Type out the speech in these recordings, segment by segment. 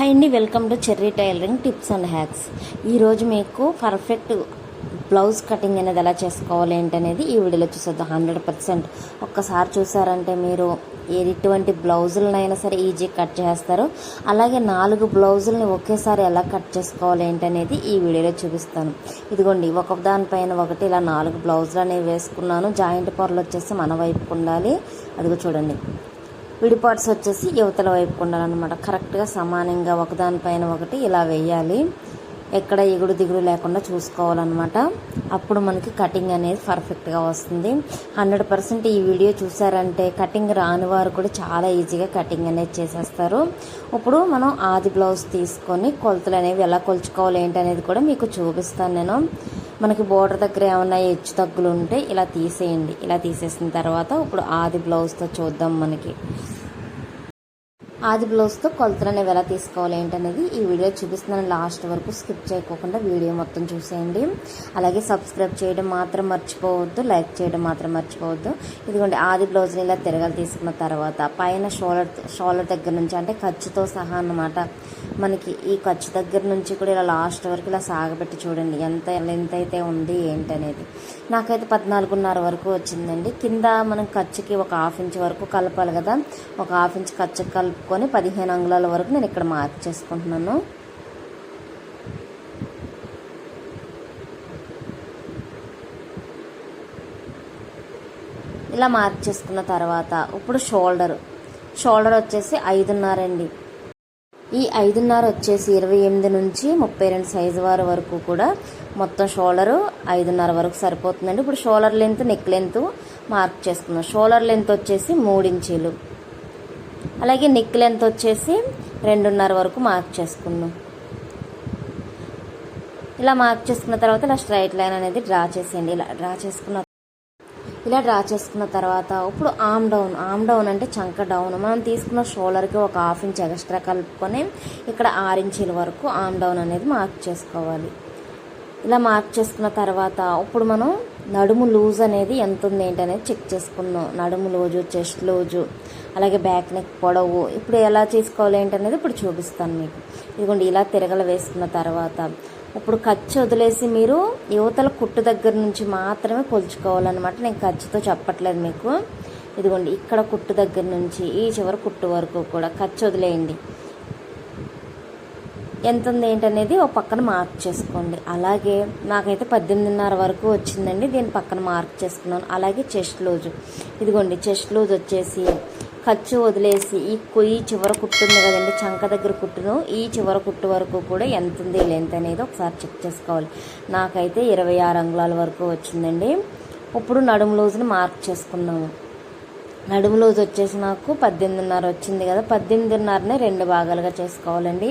Hi అండి welcome to cherry tailoring tips and hacks. ఈరోజు మీకు పర్ఫెక్ట్ బ్లౌజ్ కటింగ్ అనేది ఎలా చేసుకోవాలి ఏంటనేది ఈ వీడియోలో చూసేద్దాం. Hundred percent. ఒక్కసారి చూసారంటే మీరు ఎటువంటి బ్లౌజులనైనా సరే ఈజీ కట్ చేస్తారు. అలాగే నాలుగు బ్లౌజులని ఒకేసారి ఎలా కట్ చేసుకోవాలి ఏంటనేది ఈ వీడియోలో చూపిస్తాను. ఇదిగోండి ఒక దానిపైన ఒకటి ఇలా నాలుగు బ్లౌజులు అనేవి వేసుకున్నాను. జాయింట్ పొరలు వచ్చేసి మన వైపుకు ఉండాలి అదిగో చూడండి. విడిపాట్స్ వచ్చేసి యువతల వైపు ఉండాలన్నమాట. కరెక్ట్గా సమానంగా ఒకదానిపైన ఒకటి ఇలా వేయాలి. ఎక్కడ ఎగుడు దిగుడు లేకుండా చూసుకోవాలన్నమాట. అప్పుడు మనకి కటింగ్ అనేది పర్ఫెక్ట్గా వస్తుంది. హండ్రెడ్ పర్సెంట్ ఈ వీడియో చూసారంటే కటింగ్ రాని వారు కూడా చాలా ఈజీగా కటింగ్ అనేది చేసేస్తారు. ఇప్పుడు మనం ఆది బ్లౌజ్ తీసుకొని కొలతలు అనేవి ఎలా కొలుచుకోవాలి ఏంటనేది కూడా మీకు చూపిస్తాను నేను. మనకి బోర్డర్ దగ్గర ఏమైనా హెచ్చు తగ్గులు ఉంటే ఇలా తీసేయండి. ఇలా తీసేసిన తర్వాత ఇప్పుడు ఆది బ్లౌజ్తో చూద్దాం మనకి. ఆది బ్లౌజ్తో కొలతలు అనేవి ఎలా తీసుకోవాలి ఏంటనేది ఈ వీడియో చూపిస్తున్నాను. లాస్ట్ వరకు స్కిప్ చేయకోకుండా వీడియో మొత్తం చూసేయండి. అలాగే సబ్స్క్రైబ్ చేయడం మాత్రం మర్చిపోవద్దు లైక్ చేయడం మాత్రం మర్చిపోవద్దు. ఇదిగోండి ఆది బ్లౌజ్ని ఇలా తిరగలు తీసుకున్న తర్వాత పైన షోలర్ షోలర్ దగ్గర నుంచి అంటే ఖర్చుతో సహా అన్నమాట. మనకి ఈ ఖర్చు దగ్గర నుంచి కూడా ఇలా లాస్ట్ వరకు ఇలా సాగబెట్టి చూడండి ఎంత లెంత్ అయితే ఉంది ఏంటనేది. నాకైతే పద్నాలుగున్నర వరకు వచ్చిందండి. కింద మనం ఖర్చుకి ఒక హాఫ్ ఇంచ్ వరకు కలపాలి కదా ఒక హాఫ్ ఇంచ్ ఖర్చు కలుపుకొని పదిహేను అంగుళాల వరకు నేను ఇక్కడ మార్క్ చేసుకుంటున్నాను. ఇలా మార్క్ చేసుకున్న తర్వాత ఇప్పుడు షోల్డర్. షోల్డర్ వచ్చేసి ఐదున్నర అండి. ఈ ఐదున్నర వచ్చేసి ఇరవై ఎనిమిది నుంచి ముప్పై రెండు సైజు వారి వరకు కూడా మొత్తం షోల్డరు ఐదున్నర వరకు సరిపోతుందండి. ఇప్పుడు shoulder length neck length mark చేసుకున్నాం. షోల్డర్ లెంత్ వచ్చేసి మూడించీలు అలాగే నెక్ లెంత్ వచ్చేసి రెండున్నర వరకు మార్క్ చేసుకున్నాం. ఇలా మార్క్ చేసుకున్న తర్వాత ఇలా స్ట్రైట్ లైన్ అనేది డ్రా చేసేయండి. ఇలా డ్రా చేసుకున్న ఇలా డ్రా చేసుకున్న తర్వాత ఇప్పుడు ఆమ్ డౌన్. ఆమ్ డౌన్ అంటే చంక డౌన్. మనం తీసుకున్న షోల్డర్కి ఒక హాఫ్ ఇంచ్ ఎక్స్ట్రా కలుపుకొని ఇక్కడ ఆరు ఇంచీల వరకు ఆమ్ డౌన్ అనేది మార్క్ చేసుకోవాలి. ఇలా మార్క్ చేసుకున్న తర్వాత ఇప్పుడు మనం నడుము లూజ్ అనేది ఎంత ఉంది ఏంటి అనేది చెక్ చేసుకున్నాం. నడుము లూజు చెస్ట్ లూజు అలాగే బ్యాక్ నెక్ పొడవు ఇప్పుడు ఎలా చేసుకోవాలి ఏంటనేది ఇప్పుడు చూపిస్తాను మీకు. ఇదిగోండి ఇలా తిరగల వేసుకున్న తర్వాత ఇప్పుడు ఖర్చు వదిలేసి మీరు యువతల కుట్టు దగ్గర నుంచి మాత్రమే కొలుచుకోవాలన్నమాట. నేను ఖర్చుతో చెప్పట్లేదు మీకు. ఇదిగోండి ఇక్కడ కుట్టు దగ్గర నుంచి ఈ చివరి కుట్టు వరకు కూడా ఖర్చు వదిలేయండి. ఎంత ఉంది ఏంటనేది ఒక పక్కన మార్క్ చేసుకోండి. అలాగే నాకైతే పద్దెనిమిదిన్నర వరకు వచ్చిందండి దీని పక్కన మార్క్ చేసుకున్నాను. అలాగే చెస్ట్ లూజ్. ఇదిగోండి చెస్ట్ లూజ్ వచ్చేసి ఖర్చు వదిలేసి ఈ కొయ్యి చివర కుట్టు ఉంది కదండి చంక దగ్గర కుట్టును ఈ చివర కుట్టు వరకు కూడా ఎంత ఉంది లెంత్ అనేది ఒకసారి చెక్ చేసుకోవాలి. నాకైతే ఇరవై ఆరు అంగుళాల వరకు వచ్చిందండి. ఇప్పుడు నడుము రోజుని మార్క్ చేసుకున్నాము నడుము లోజు వచ్చేసి నాకు పద్దెనిమిదిన్నర వచ్చింది కదా. పద్దెనిమిదిన్నరనే రెండు భాగాలుగా చేసుకోవాలండి.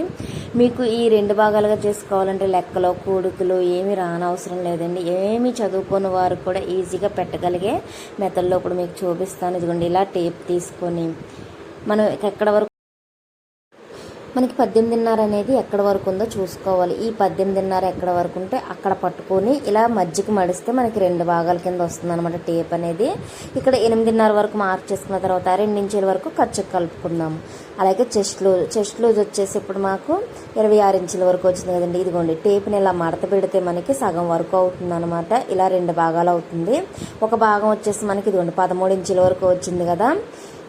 మీకు ఈ రెండు భాగాలుగా చేసుకోవాలంటే లెక్కలో కూడుకులు ఏమి రానవసరం లేదండి. ఏమి చదువుకుని వారు కూడా ఈజీగా పెట్టగలిగే మెథడ్లో ఇప్పుడు మీకు చూపిస్తాను. ఇదిగోండి ఇలా టేప్ తీసుకొని మనం ఎక్కడ వరకు మనకి పద్దెనిమిదిన్నర అనేది ఎక్కడ వరకు ఉందో చూసుకోవాలి. ఈ పద్దెనిమిదిన్నర ఎక్కడ వరకు ఉంటే అక్కడ పట్టుకొని ఇలా మజ్జికి మడిస్తే మనకి రెండు భాగాల కింద వస్తుంది అనమాట టేప్ అనేది. ఇక్కడ ఎనిమిదిన్నర వరకు మార్క్ చేసుకున్న తర్వాత రెండు ఇంచుల వరకు ఖర్చు కలుపుకుందాము. అలాగే చెస్ట్ లూజ్ చెస్ట్ లూజ్ వచ్చేసి ఇప్పుడు మాకు ఇరవై ఆరు ఇంచుల వరకు వచ్చింది కదండి. ఇదిగోండి టేప్ని ఇలా మడత పెడితే మనకి సగం వరకు అవుతుంది అనమాట ఇలా రెండు భాగాలు అవుతుంది. ఒక భాగం వచ్చేసి మనకి ఇదిగోండి పదమూడు ఇంచుల వరకు వచ్చింది కదా.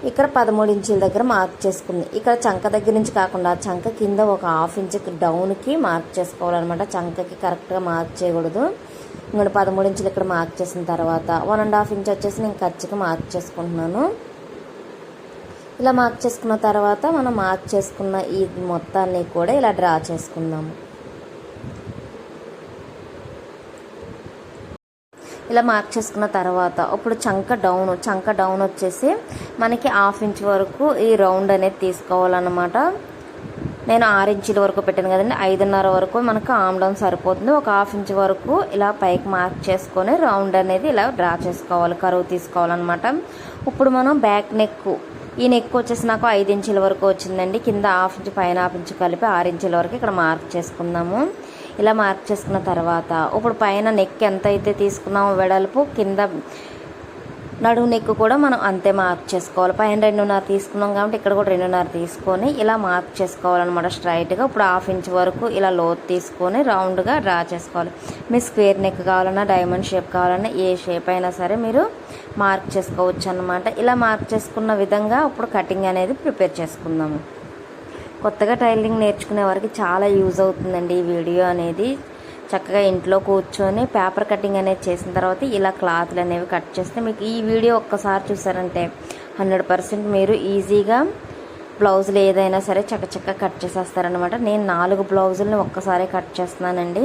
ఇక్కడ పదమూడు ఇంచుల దగ్గర మార్క్ చేసుకుంది. ఇక్కడ చంక దగ్గర నుంచి కాకుండా చంక కింద ఒక హాఫ్ ఇంచ్ డౌన్కి మార్క్ చేసుకోవాలన్నమాట. చంకకి కరెక్ట్గా మార్క్ చేయకూడదు. ఇంకా పదమూడు ఇంచులు ఇక్కడ మార్క్ చేసిన తర్వాత వన్ అండ్ హాఫ్ ఇంచ్ వచ్చేసి నేను ఖర్చుకి మార్క్ చేసుకుంటున్నాను. ఇలా మార్క్ చేసుకున్న తర్వాత మనం మార్క్ చేసుకున్న ఈ మొత్తాన్ని కూడా ఇలా డ్రా చేసుకుందాము. ఇలా మార్క్ చేసుకున్న తర్వాత ఇప్పుడు చంక డౌన్ చంక డౌన్ వచ్చేసి మనకి హాఫ్ ఇంచ్ వరకు ఈ రౌండ్ అనేది తీసుకోవాలన్నమాట. నేను ఆరు ఇంచుల వరకు పెట్టాను కదండి ఐదున్నర వరకు మనకు ఆమ్లం సరిపోతుంది. ఒక హాఫ్ ఇంచ్ వరకు ఇలా పైకి మార్క్ చేసుకొని రౌండ్ అనేది ఇలా డ్రా చేసుకోవాలి కరువు తీసుకోవాలన్నమాట. ఇప్పుడు మనం బ్యాక్ నెక్ ఈ నెక్ వచ్చేసి నాకు ఐదు ఇంచుల వరకు వచ్చిందండి. కింద హాఫ్ ఇంచ్ పైన హాఫ్ ఇంచ్ కలిపి ఆరు ఇంచుల వరకు ఇక్కడ మార్క్ చేసుకుందాము. ఇలా మార్క్ చేసుకున్న తర్వాత ఇప్పుడు పైన నెక్ ఎంత అయితే తీసుకున్నామో వెడల్పు కింద నడుము నెక్ కూడా మనం అంతే మార్క్ చేసుకోవాలి. పైన రెండున్నర తీసుకున్నాం కాబట్టి ఇక్కడ కూడా రెండున్నర తీసుకొని ఇలా మార్క్ చేసుకోవాలన్నమాట స్ట్రైట్గా ఇప్పుడు హాఫ్ ఇంచ్ వరకు ఇలా లోతు తీసుకొని రౌండ్గా డ్రా చేసుకోవాలి. మీ స్క్వేర్ నెక్ కావాలన్నా డైమండ్ షేప్ కావాలన్నా ఏ షేప్ అయినా సరే మీరు మార్క్ చేసుకోవచ్చు అన్నమాట ఇలా మార్క్ చేసుకున్న విధంగా ఇప్పుడు కటింగ్ అనేది ప్రిపేర్ చేసుకుందాము. కొత్తగా టైలరింగ్ నేర్చుకునే వారికి చాలా యూజ్ అవుతుందండి ఈ వీడియో అనేది. చక్కగా ఇంట్లో కూర్చొని పేపర్ కటింగ్ అనేది చేసిన తర్వాత ఇలా క్లాత్లు అనేవి కట్ చేస్తే మీకు ఈ వీడియో ఒక్కసారి చూసారంటే హండ్రెడ్ పర్సెంట్ మీరు ఈజీగా బ్లౌజులు ఏదైనా సరే చక్కచక్క కట్ చేసేస్తారనమాట నేను నాలుగు బ్లౌజులను ఒక్కసారి కట్ చేస్తున్నానండి.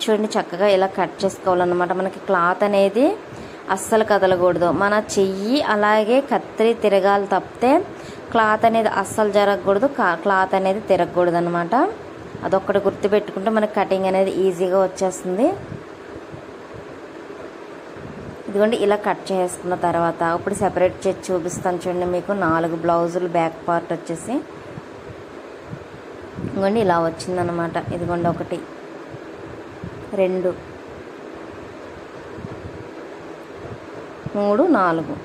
చూడండి చక్కగా ఇలా కట్ చేసుకోవాలన్నమాట. మనకి క్లాత్ అనేది అస్సలు కదలకూడదు. మన చెయ్యి అలాగే కత్తిరి తిరగాలి తప్పితే క్లాత్ అనేది అస్సలు జరగకూడదు. క్లాత్ అనేది తిరగకూడదు అనమాట అదొక్కటి గుర్తుపెట్టుకుంటే మనకి కటింగ్ అనేది ఈజీగా వచ్చేస్తుంది. ఇదిగోండి ఇలా కట్ చేసుకున్న తర్వాత ఇప్పుడు సెపరేట్ చేసి చూపిస్తాను చూడండి మీకు. నాలుగు బ్లౌజులు బ్యాక్ పార్ట్ వచ్చేసి. ఇదిగోండి ఇలా వచ్చిందనమాట ఇదిగోండి ఒకటి రెండు మూడు నాలుగు.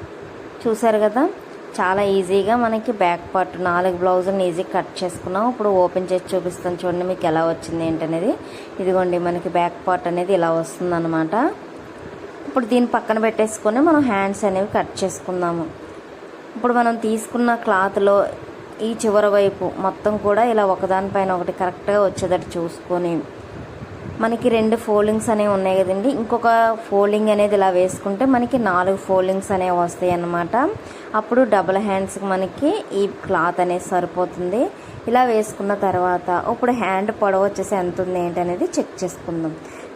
చూసారు కదా? చాలా ఈజీగా మనకి బ్యాక్ పార్ట్ నాలుగు బ్లౌజులను ఈజీ కట్ చేసుకున్నాం. ఇప్పుడు ఓపెన్ చేసి చూపిస్తాను చూడండి మీకు ఎలా వచ్చింది ఏంటనేది. ఇదిగోండి మనకి బ్యాక్ పార్ట్ అనేది ఇలా వస్తుందన్నమాట. ఇప్పుడు దీన్ని పక్కన పెట్టేసుకొని మనం హ్యాండ్స్ అనేవి కట్ చేసుకుందాము. ఇప్పుడు మనం తీసుకున్న క్లాత్లో ఈ చివరి వైపు మొత్తం కూడా ఇలా ఒకదానిపైన ఒకటి కరెక్ట్గా వచ్చేటట్టు చూసుకొని మనకి రెండు ఫోల్డింగ్స్ అనేవి ఉన్నాయి కదండి. ఇంకొక ఫోల్డింగ్ అనేది ఇలా వేసుకుంటే మనకి నాలుగు ఫోల్డింగ్స్ అనేవి వస్తాయి అన్నమాట. అప్పుడు డబుల్ హ్యాండ్స్కి మనకి ఈ క్లాత్ అనేది సరిపోతుంది. ఇలా వేసుకున్న తర్వాత ఇప్పుడు హ్యాండ్ పొడవు వచ్చేసి ఎంత ఉంది ఏంటి అనేది చెక్ చేసుకుందాం.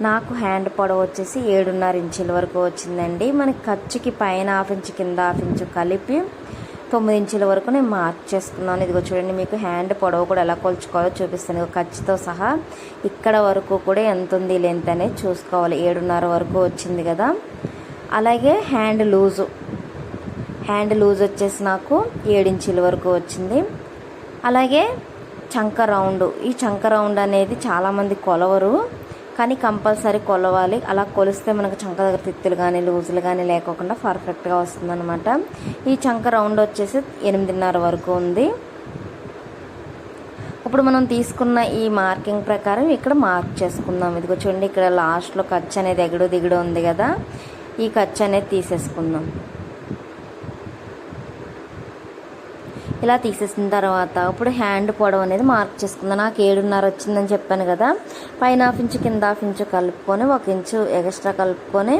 నాకు హ్యాండ్ పొడవు వచ్చేసి ఏడున్నర ఇంచుల వరకు వచ్చిందండి. మనకి ఖర్చుకి పైన హాఫ్ ఇంచు కింద హాఫ్ ఇంచు కలిపి తొమ్మిది ఇంచుల వరకు నేను మార్క్ చేసుకున్నాను ఇదిగో చూడండి మీకు హ్యాండ్ పొడవు కూడా ఎలా కొలుచుకోవాలో చూపిస్తాను. ఇదిగో ఖర్చుతో సహా ఇక్కడ వరకు కూడా ఎంత ఉంది లెంత్ అనేది చూసుకోవాలి. ఏడున్నర వరకు వచ్చింది కదా. అలాగే హ్యాండ్ లూజు. హ్యాండ్ లూజ్ వచ్చేసి నాకు ఏడించుల వరకు వచ్చింది. అలాగే చంక రౌండ్. ఈ చంక రౌండ్ అనేది చాలామంది కొలవరు. కానీ కంపల్సరీ కొలవాలి. అలా కొలిస్తే మనకు చంక దగ్గర తిత్తులు కానీ లూజులు కానీ లేకోకుండా పర్ఫెక్ట్గా వస్తుందన్నమాట. ఈ చంక రౌండ్ వచ్చేసి ఎనిమిదిన్నర వరకు ఉంది. ఇప్పుడు మనం తీసుకున్న ఈ మార్కింగ్ ప్రకారం ఇక్కడ మార్క్ చేసుకుందాం. ఇదిగో చూడండి ఇక్కడ లాస్ట్లో ఖర్చు అనేది ఎగడు దిగుడు ఉంది కదా. ఈ ఖర్చు అనేది తీసేసుకుందాం. ఇలా తీసేసిన తర్వాత ఇప్పుడు హ్యాండ్ పొడవు అనేది మార్క్ చేసుకుందాం. నాకు ఏడున్నర వచ్చిందని చెప్పాను కదా. పైన హాఫ్ ఇంచు కింద హాఫ్ ఇంచు కలుపుకొని ఒక ఇంచు ఎక్స్ట్రా కలుపుకొని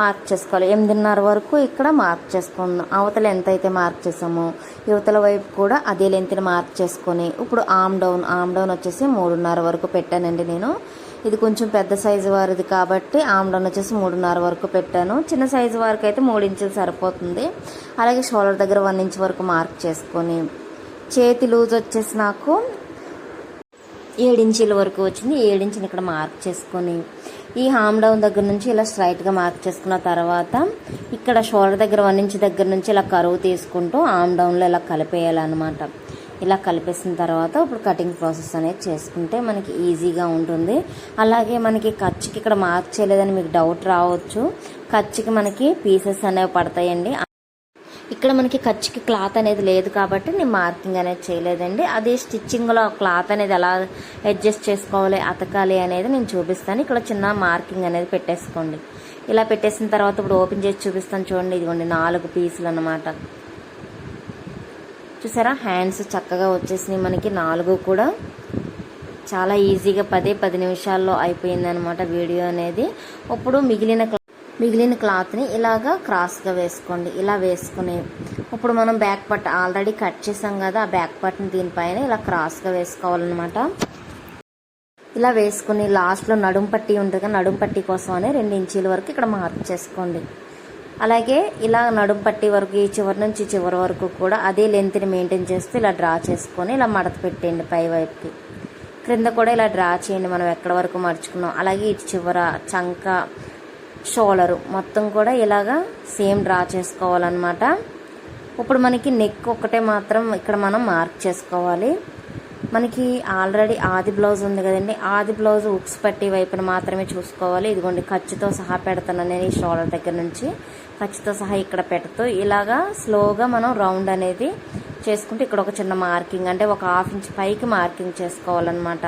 మార్క్ చేసుకోవాలి. ఎనిమిదిన్నర వరకు ఇక్కడ మార్క్ చేసుకుందాం. అవతల ఎంత అయితే మార్క్ చేసామో యువతల వైపు కూడా అదే లెంత్ని మార్క్ చేసుకొని ఇప్పుడు ఆమ్ డౌన్ ఆమ్ డౌన్ వచ్చేసి మూడున్నర వరకు పెట్టానండి నేను. ఇది కొంచెం పెద్ద సైజు వారిది కాబట్టి ఆమ్డన్ వచ్చేసి మూడున్నర వరకు పెట్టాను. చిన్న సైజు వారికి అయితే మూడు ఇంచులు సరిపోతుంది. అలాగే షోల్డర్ దగ్గర వన్ ఇంచ్ వరకు మార్క్ చేసుకొని. చేతి లూజ్ వచ్చేసి నాకు ఏడించీల వరకు వచ్చింది. ఏడించిని ఇక్కడ మార్క్ చేసుకొని. ఈ హామ్ డౌన్ దగ్గర నుంచి ఇలా స్ట్రైట్గా మార్క్ చేసుకున్న తర్వాత ఇక్కడ షోల్డర్ దగ్గర వన్ ఇంచ్ దగ్గర నుంచి ఇలా కరువు తీసుకుంటూ ఆమ్ డౌన్లో ఇలా కలిపేయాలన్నమాట. ఇలా కలిపేసిన తర్వాత ఇప్పుడు కటింగ్ ప్రాసెస్ అనేది చేసుకుంటే మనకి ఈజీగా ఉంటుంది. అలాగే మనకి ఖర్చుకి ఇక్కడ మార్క్ చేయలేదని మీకు డౌట్ రావచ్చు. ఖర్చుకి మనకి పీసెస్ అనేవి పడతాయండి. ఇక్కడ మనకి ఖర్చుకి క్లాత్ అనేది లేదు కాబట్టి నేను మార్కింగ్ అనేది చేయలేదండి. అదే స్టిచ్చింగ్లో క్లాత్ అనేది ఎలా అడ్జస్ట్ చేసుకోవాలి అతకాలి అనేది నేను చూపిస్తాను. ఇక్కడ చిన్న మార్కింగ్ అనేది పెట్టేసుకోండి. ఇలా పెట్టేసిన తర్వాత ఇప్పుడు ఓపెన్ చేసి చూపిస్తాను చూడండి. ఇదిగోండి నాలుగు పీసులు అన్నమాట. చూసారా? హ్యాండ్స్ చక్కగా వచ్చేసినాయి. మనకి నాలుగు కూడా చాలా ఈజీగా పదే పది నిమిషాల్లో అయిపోయింది అనమాట వీడియో అనేది. ఇప్పుడు మిగిలిన మిగిలిన క్లాత్ని ఇలాగా క్రాస్గా వేసుకోండి. ఇలా వేసుకుని ఇప్పుడు మనం బ్యాక్ పట్ ఆల్రెడీ కట్ చేసాం కదా ఆ బ్యాక్ పట్ని దీనిపైన ఇలా క్రాస్గా వేసుకోవాలన్నమాట. ఇలా వేసుకుని లాస్ట్లో నడుం పట్టి ఉంటుంది కదా నడుం పట్టి కోసం అని రెండు ఇంచీల వరకు ఇక్కడ మార్క్ చేసుకోండి. అలాగే ఇలా నడుం పట్టి వరకు ఈ చివరి నుంచి చివరి వరకు కూడా అదే లెంత్ని మెయింటైన్ చేస్తూ ఇలా డ్రా చేసుకొని ఇలా మడత పెట్టేయండి పైవైపుకి క్రింద కూడా ఇలా డ్రా చేయండి మనం ఎక్కడ వరకు మర్చుకున్నాం అలాగే ఇటు చివర చంక షోలరు మొత్తం కూడా ఇలాగా సేమ్ డ్రా చేసుకోవాలన్నమాట. ఇప్పుడు మనకి నెక్ ఒక్కటే మాత్రం ఇక్కడ మనం మార్క్ చేసుకోవాలి. మనకి ఆల్రెడీ ఆది బ్లౌజ్ ఉంది కదండి. ఆది బ్లౌజ్ ఉక్స్ పట్టి వైపున మాత్రమే చూసుకోవాలి. ఇదిగోండి ఖర్చుతో సహా పెడతాను నేను ఈ షోల్డర్ దగ్గర నుంచి. ఖర్చుతో సహా ఇక్కడ పెడుతూ ఇలాగా స్లోగా మనం రౌండ్ అనేది చేసుకుంటే ఇక్కడ ఒక చిన్న మార్కింగ్ అంటే ఒక హాఫ్ ఇంచ్ పైకి మార్కింగ్ చేసుకోవాలన్నమాట.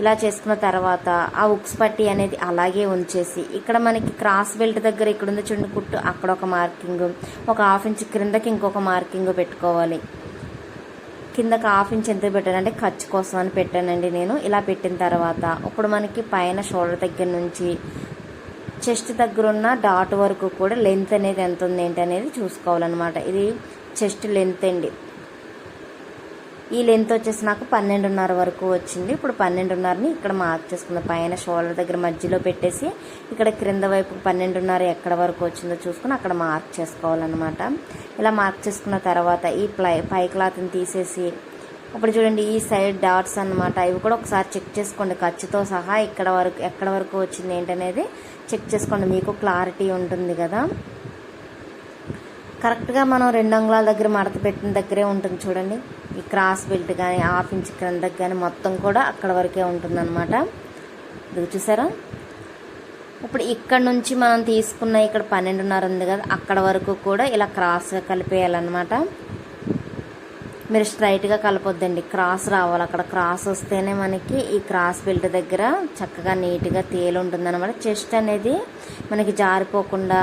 ఇలా చేసుకున్న తర్వాత ఆ ఉక్స్ పట్టి అనేది అలాగే ఉంచేసి ఇక్కడ మనకి క్రాస్ బెల్ట్ దగ్గర ఇక్కడ ఉంది చుండు కుట్టు అక్కడ ఒక మార్కింగ్ ఒక హాఫ్ ఇంచ్ క్రిందకి ఇంకొక మార్కింగ్ పెట్టుకోవాలి. కిందకి హాఫ్ ఇంచ్ ఎంత పెట్టానంటే ఖర్చు కోసం అని పెట్టానండి నేను. ఇలా పెట్టిన తర్వాత ఇప్పుడు మనకి పైన షోల్డర్ దగ్గర నుంచి చెస్ట్ దగ్గర ఉన్న డాట్ వరకు కూడా లెంత్ అనేది ఎంత ఉంది ఏంటి అనేది చూసుకోవాలన్నమాట. ఇది చెస్ట్ లెంత్ అండి. ఈ లెంత్ వచ్చేసి నాకు పన్నెండున్నర వరకు వచ్చింది. ఇప్పుడు పన్నెండున్నరని ఇక్కడ మార్క్ చేసుకుందాం. పైన షోల్డర్ దగ్గర మధ్యలో పెట్టేసి ఇక్కడ క్రింద వైపు పన్నెండున్నర ఎక్కడ వరకు వచ్చిందో చూసుకుని అక్కడ మార్క్ చేసుకోవాలన్నమాట. ఇలా మార్క్ చేసుకున్న తర్వాత ఈ ప్లై పై క్లాత్ని తీసేసి ఇప్పుడు చూడండి ఈ సైడ్ డాట్స్ అన్నమాట. ఇవి కూడా ఒకసారి చెక్ చేసుకోండి. ఖర్చుతో సహా ఇక్కడ వరకు ఎక్కడ వరకు వచ్చింది ఏంటనేది చెక్ చేసుకోండి. మీకు క్లారిటీ ఉంటుంది కదా. కరెక్ట్గా మనం రెండు అంగుళాల దగ్గర మడత పెట్టిన దగ్గరే ఉంటుంది చూడండి. ఈ క్రాస్ బెల్ట్ కానీ హాఫ్ ఇంచ్ క్రిందకి కానీ మొత్తం కూడా అక్కడ వరకే ఉంటుంది అనమాట ఇది చూసారా? ఇప్పుడు ఇక్కడ నుంచి మనం తీసుకున్న ఇక్కడ పన్నెండున్నర ఉంది కదా అక్కడ వరకు కూడా ఇలా క్రాస్గా కలిపేయాలన్నమాట. మీరు స్ట్రైట్గా కలపొద్దండి క్రాస్ రావాలి. అక్కడ క్రాస్ వస్తేనే మనకి ఈ క్రాస్ బెల్ట్ దగ్గర చక్కగా నీట్గా తేలి ఉంటుంది అనమాట చెస్ట్ అనేది మనకి జారిపోకుండా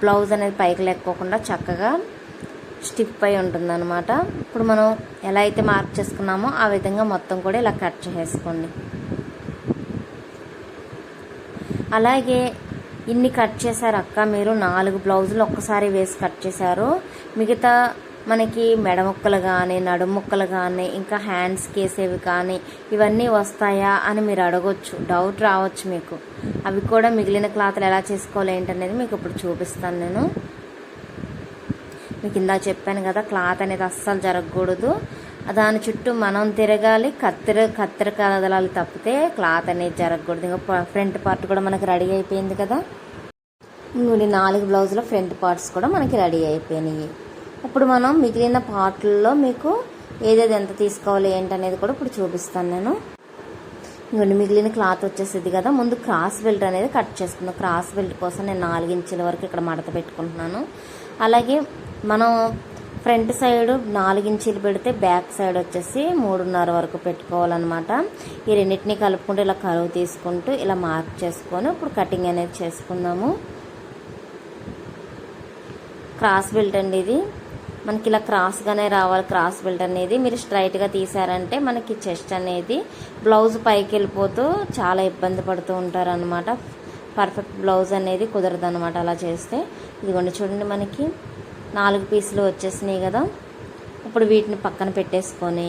బ్లౌజ్ అనేది పైకి లేకోకుండా చక్కగా స్టిఫ్ అయి ఉంటుందన్నమాట. ఇప్పుడు మనం ఎలా అయితే మార్క్ చేసుకున్నామో ఆ విధంగా మొత్తం కూడా ఇలా కట్ చేసేసుకోండి. అలాగే ఇన్ని కట్ చేశారు అక్క మీరు నాలుగు బ్లౌజులు ఒక్కసారి వేసి కట్ చేశారు. మిగతా మనకి మెడ ముక్కలు కానీ నడుముక్కలు కానీ ఇంకా హ్యాండ్స్కి వేసేవి కానీ ఇవన్నీ వస్తాయా అని మీరు అడగొచ్చు. డౌట్ రావచ్చు మీకు. అవి కూడా మిగిలిన క్లాత్లు ఎలా చేసుకోవాలి ఏంటనేది మీకు ఇప్పుడు చూపిస్తాను నేను. మీకు ఇందా చెప్పాను కదా క్లాత్ అనేది అస్సలు జరగకూడదు. దాని చుట్టూ మనం తిరగాలి కత్తెర కత్తెర కదలాలి తప్పితే క్లాత్ అనేది జరగకూడదు. ఇంకా ఫ్రంట్ పార్ట్ కూడా మనకి రెడీ అయిపోయింది కదా. ఇంకొన్ని నాలుగు బ్లౌజుల ఫ్రంట్ పార్ట్స్ కూడా మనకి రెడీ అయిపోయినాయి. ఇప్పుడు మనం మిగిలిన పార్ట్లలో మీకు ఏదేది ఎంత తీసుకోవాలి ఏంటనేది కూడా ఇప్పుడు చూపిస్తాను నేను. ఇంకొన్ని మిగిలిన క్లాత్ వచ్చేసింది కదా ముందు క్రాస్ బెల్ట్ అనేది కట్ చేసుకుందాం. క్రాస్ బెల్ట్ కోసం నేను నాలుగు ఇంచుల వరకు ఇక్కడ మడత పెట్టుకుంటున్నాను. అలాగే మనం ఫ్రంట్ సైడ్ నాలుగు ఇంచీలు పెడితే బ్యాక్ సైడ్ వచ్చేసి మూడున్నర వరకు పెట్టుకోవాలన్నమాట. ఈ రెండింటిని కలుపుకుంటూ ఇలా కరువు తీసుకుంటూ ఇలా మార్క్ చేసుకొని ఇప్పుడు కటింగ్ అనేది చేసుకుందాము. క్రాస్ బెల్ట్ అండి ఇది. మనకి ఇలా క్రాస్గానే రావాలి క్రాస్ బిల్డ్ అనేది. మీరు స్ట్రైట్గా తీసారంటే మనకి చెస్ట్ అనేది బ్లౌజ్ పైకి వెళ్ళిపోతూ చాలా ఇబ్బంది పడుతూ ఉంటారనమాట పర్ఫెక్ట్ బ్లౌజ్ అనేది కుదరదు అనమాట అలా చేస్తే. ఇదిగోండి చూడండి మనకి నాలుగు పీసులు వచ్చేసినాయి కదా. ఇప్పుడు వీటిని పక్కన పెట్టేసుకొని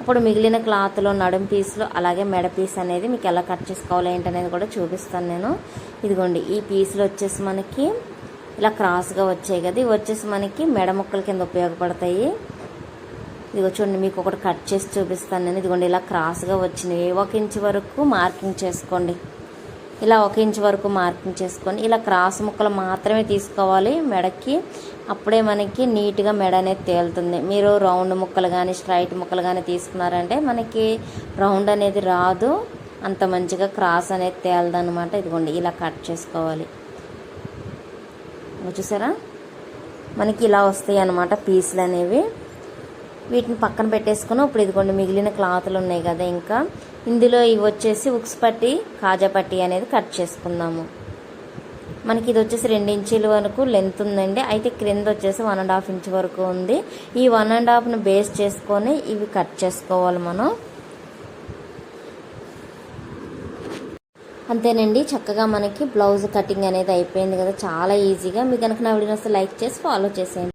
ఇప్పుడు మిగిలిన క్లాత్లో నడుం పీసులు అలాగే మెడ పీస్ అనేది మీకు ఎలా కట్ చేసుకోవాలి ఏంటనేది కూడా చూపిస్తాను నేను. ఇదిగోండి ఈ పీసులు వచ్చేసి మనకి ఇలా క్రాస్గా వచ్చాయి కదా ఇవి వచ్చేసి మనకి మెడ ముక్కల కింద ఉపయోగపడతాయి. ఇదిగో చూడండి మీకు ఒకటి కట్ చేసి చూపిస్తాను నేను. ఇదిగోండి ఇలా క్రాస్గా వచ్చినవి. ఒక ఇంచ్ వరకు మార్కింగ్ చేసుకోండి. ఇలా ఒక ఇంచ్ వరకు మార్కింగ్ చేసుకొని ఇలా క్రాస్ ముక్కలు మాత్రమే తీసుకోవాలి మెడకి. అప్పుడే మనకి నీట్గా మెడ అనేది తేలుతుంది. మీరు రౌండ్ ముక్కలు కానీ స్ట్రైట్ ముక్కలు కానీ తీసుకున్నారంటే మనకి రౌండ్ అనేది రాదు. అంత మంచిగా క్రాస్ అనేది తేలదనమాట ఇదిగోండి ఇలా కట్ చేసుకోవాలి. చూసారా? మనకి ఇలా వస్తాయి అన్నమాట పీసులు అనేవి. వీటిని పక్కన పెట్టేసుకుని ఇప్పుడు ఇదిగోండి మిగిలిన క్లాతులు ఉన్నాయి కదా ఇంకా. ఇందులో ఇవి వచ్చేసి ఉక్స్ పట్టి కాజా పట్టి అనేది కట్ చేసుకుందాము. మనకి ఇది వచ్చేసి రెండు ఇంచీల వరకు లెంత్ ఉందండి. అయితే క్రింద వచ్చేసి వన్ అండ్ హాఫ్ ఇంచ్ వరకు ఉంది. ఈ వన్ అండ్ హాఫ్ను బేస్ చేసుకొని ఇవి కట్ చేసుకోవాలి మనం. అంతేనండి చక్కగా మనకి బ్లౌజ్ కటింగ్ అనేది అయిపోయింది కదా చాలా ఈజీగా మీకు కనుక నా వీడియోస్ లైక్ చేసి ఫాలో చేసేయండి.